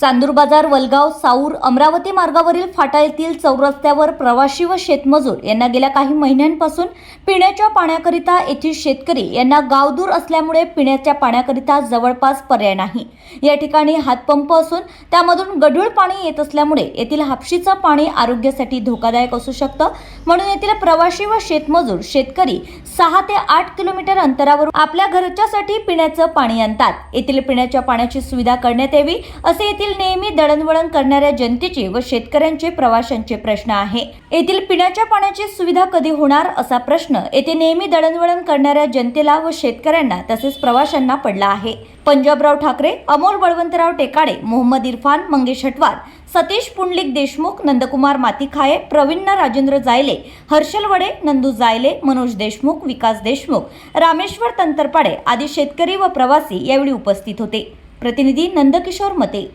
चांदूर बाजार वलगाव साऊर अमरावती मार्गावरील फाटा येथील चौरस्त्यावर प्रवाशी व शेतमजूर यांना गेल्या काही महिन्यांपासून पिण्याच्या पाण्याकरिता येथील शेतकरी यांना गावदूर असल्यामुळे पिण्याच्या पाण्याकरिता जवळपास पर्याय नाही. या ठिकाणी हातपंप असून त्यामधून गढूळ पाणी येत असल्यामुळे येथील हापशीचं पाणी आरोग्यासाठी धोकादायक असू शकतं. म्हणून येथील प्रवाशी व शेतमजूर शेतकरी सहा ते आठ किलोमीटर अंतरावरून आपल्या घरच्यासाठी पिण्याचं पाणी आणतात. येथील पिण्याच्या पाण्याची सुविधा करण्यात यावी असे येथील नेहमी दळणवळण करणाऱ्या जनतेचे व शेतकऱ्यांचे प्रवाशांचे प्रश्न आहे. येथील पिण्याच्या पाण्याची सुविधा कधी होणार असा प्रश्न येथे नेहमी दळणवळण करणाऱ्या जनतेला व शेतकऱ्यांना तसेच प्रवाशांना पडला आहे. पंजाबराव ठाकरे अमोल बळवंतराव टेकाडे मोहम्मद इरफान मंगेश हटवार सतीश पुंडलिक देशमुख नंदकुमार मातीखाये प्रवीण राजेंद्र जायले हर्षल वडे नंदू जायले मनोज देशमुख विकास देशमुख रामेश्वर तंतरपाडे आदी शेतकरी व प्रवासी यावेळी उपस्थित होते. प्रतिनिधी नंदकिशोर मते.